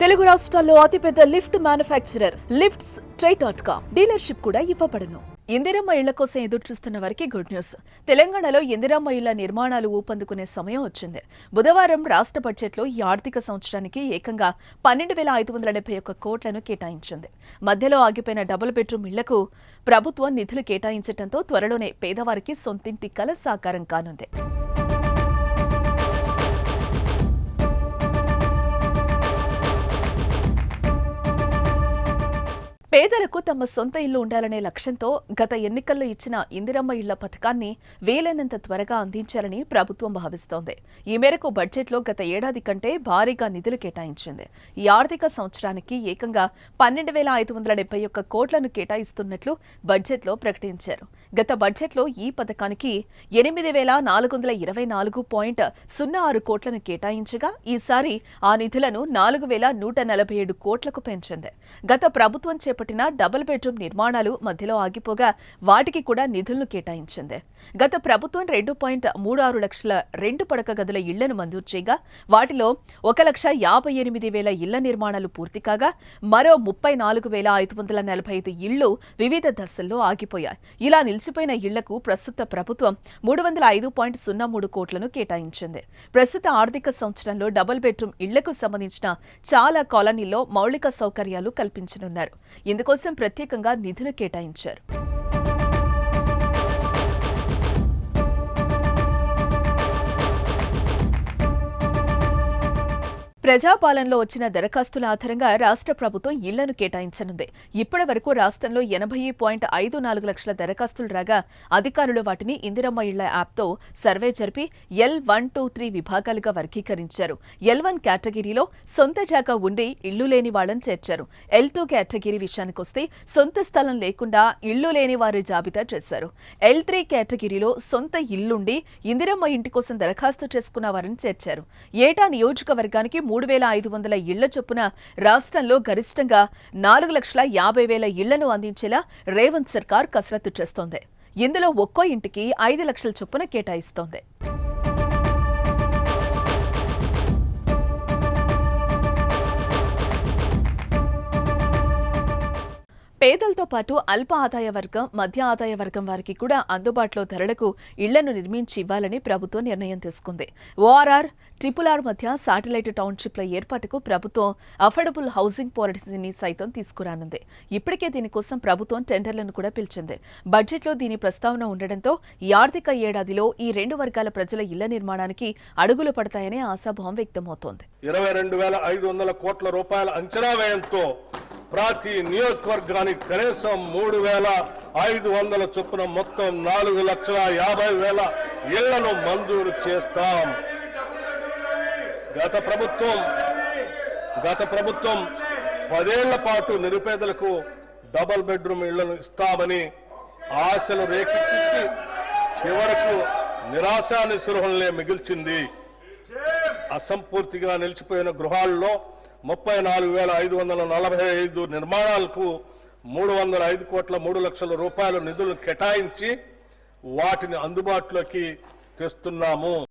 తెలుగు రాష్ట్రాల్లో అతిపెద్ద lift manufacturer lifts try dot com dealership కూడా ఇవ్వబడును. ఇందిరమ్మ ఇళ్ళ కోసం ఎదురు చూస్తున్న వారికి గుడ్ న్యూస్. తెలంగాణలో ఇందిరమ్మ ఇళ్ళ నిర్మాణాలు ఊపందుకునే సమయం వచ్చింది. బుధవారం రాష్ట్ర బడ్జెట్లో ఈ ఆర్థిక సంవత్సరానికి ఏకంగా పన్నెండు వేల ఐదు వందల డెబ్బై ఒక్క కోట్లను కేటాయించింది. మధ్యలో ఆగిపోయిన డబుల్ బెడ్రూమ్ ఇళ్ళకు ప్రభుత్వం నిధులు కేటాయించడంతో త్వరలోనే పేదవారికి సొంతింటి కల సాకారం కానుంది. పేదలకు తమ సొంత ఇల్లు ఉండాలనే లక్ష్యంతో గత ఎన్నికల్లో ఇచ్చిన ఇందిరమ్మ ఇళ్ళ పథకాన్ని వీలైనంత త్వరగా అందించాలని ప్రభుత్వం భావిస్తోంది. ఈ మేరకు బడ్జెట్లో గత ఏడాది కంటే భారీగా నిధులు కేటాయించింది. ఈ ఆర్థిక సంవత్సరానికి ఏకంగా పన్నెండు వేల ఐదు వందల డెబ్బై ఒక్క కోట్లను కేటాయిస్తున్నట్లు బడ్జెట్లో ప్రకటించారు. గత బడ్జెట్లో ఈ పథకానికి ఎనిమిది వేల నాలుగు వందల ఇరవై నాలుగు పాయింట్ సున్నా ఆరు కోట్లను కేటాయించగా ఈసారి ఆ నిధులను నాలుగు వేల నూట నలభై ఏడు కోట్లకు పెంచింది. గత ప్రభుత్వం చేపట్టిన డబుల్ బెడ్రూమ్ నిర్మాణాలు మధ్యలో ఆగిపోగా వాటికి కూడా నిధులను కేటాయించింది. గత ప్రభుత్వం రెండు పాయింట్ మూడు ఆరు లక్షల రెండు పడక గదుల ఇళ్ళను మంజూరు చేయగా వాటిలో ఒక లక్ష యాభై ఎనిమిది వేల ఇళ్ళ నిర్మాణాలు పూర్తి కాగా మరో ముప్పై నాలుగు వేల ఐదు వందల నలభై ఐదు ఇళ్ళు వివిధ దశల్లో ఆగిపోయాయి. ఇలా నిలిచిపోయిన ఇళ్ళకు ప్రస్తుత ప్రభుత్వం మూడు వందల ఐదు పాయింట్ సున్నా మూడు కోట్లను కేటాయించింది. ప్రస్తుత ఆర్థిక సంవత్సరంలో డబుల్ బెడ్రూమ్ ఇళ్ళకు సంబంధించిన చాలా కాలనీల్లో మౌలిక సౌకర్యాలు కల్పించనున్నారు. ఇందుకోసం ప్రత్యేకంగా నిధులు కేటాయించారు. ప్రజాపాలనలో వచ్చిన దరఖాస్తుల ఆధారంగా రాష్ట్ర ప్రభుత్వం ఇళ్ళను కేటాయించనుంది. ఇప్పటి వరకు రాష్ట్రంలో ఎనభై పాయింట్ ఐదు నాలుగు లక్షల దరఖాస్తులు రాగా అధికారులు వాటిని ఇందిరమ్మ ఇళ్ళ యాప్తో సర్వే జరిపి ఎల్ వన్ టూ త్రీ విభాగాలుగా వర్గీకరించారు. ఎల్ వన్ కేటగిరీలో సొంత జాగా ఉండి ఇళ్ళు లేని వాళ్ళని చేర్చారు. ఎల్ టూ కేటగిరీ విషయానికొస్తే సొంత స్థలం లేకుండా ఇళ్ళు లేని వారి జాబితా చేశారు. ఎల్ త్రీ కేటగిరీలో సొంత ఇల్లుండి ఇందిరమ్మ ఇంటి కోసం దరఖాస్తు చేసుకున్న వారిని చేర్చారు. ఏటా నియోజకవర్గానికి మూడు మూడు వేల ఐదు వందల ఇళ్ళ చొప్పున రాష్ట్రంలో గరిష్టంగా నాలుగు లక్షల యాభై వేల ఇళ్ళను అందించేలా రేవంత్ సర్కార్ కసరత్తు చేస్తోంది. ఇందులో ఒక్కో ఇంటికి ఐదు లక్షల చొప్పున కేటాయిస్తోంది. పేదలతో పాటు అల్ప ఆదాయ వర్గం మధ్య ఆదాయ వర్గం వారికి కూడా అందుబాటులో ధరలకు ఇళ్ళను నిర్మించి ఇవ్వాలని ప్రభుత్వం నిర్ణయం తీసుకుంది. ఓఆర్ఆర్ ట్రిపుల్ ఆర్ మధ్య శాటిలైట్ టౌన్షిప్ల ఏర్పాటుకు ప్రభుత్వం అఫోర్డబుల్ హౌసింగ్ పాలసీని సైతం తీసుకురానుంది. ఇప్పటికే దీనికోసం ప్రభుత్వం టెండర్లను కూడా పిలిచింది. బడ్జెట్లో దీని ప్రస్తావన ఉండడంతో ఈ ఆర్థిక ఏడాదిలో ఈ రెండు వర్గాల ప్రజల ఇళ్ళ నిర్మాణానికి అడుగులు పడతాయనే ఆశాభావం వ్యక్తమవుతోంది. ఇరవై రెండు వేల ఐదు వందల కోట్ల రూపాయల అంచనా వ్యయంతో ప్రతి నియోజకవర్గానికి కనీసం మూడు వేల ఐదు వందల చొప్పున మొత్తం నాలుగు లక్షల యాభై వేల ఇళ్ళను మంజూరు చేస్తాం. గత ప్రభుత్వం గత ప్రభుత్వం పదేళ్ళ పాటు నిరుపేదలకు డబుల్ బెడ్రూమ్ ఇళ్ళను ఇస్తామని ఆశలు రేకెత్తించి చివరకు నిరాశా నిస్పృహలనే మిగిల్చింది. అసంపూర్తిగా నిలిచిపోయిన గృహాల్లో ముప్పై నాలుగు వేల ఐదు వందల నలభై ఐదు నిర్మాణాలకు మూడు వందల ఐదు కోట్ల మూడు లక్షల రూపాయల నిధులను కేటాయించి వాటిని అందుబాటులోకి తెస్తున్నాము.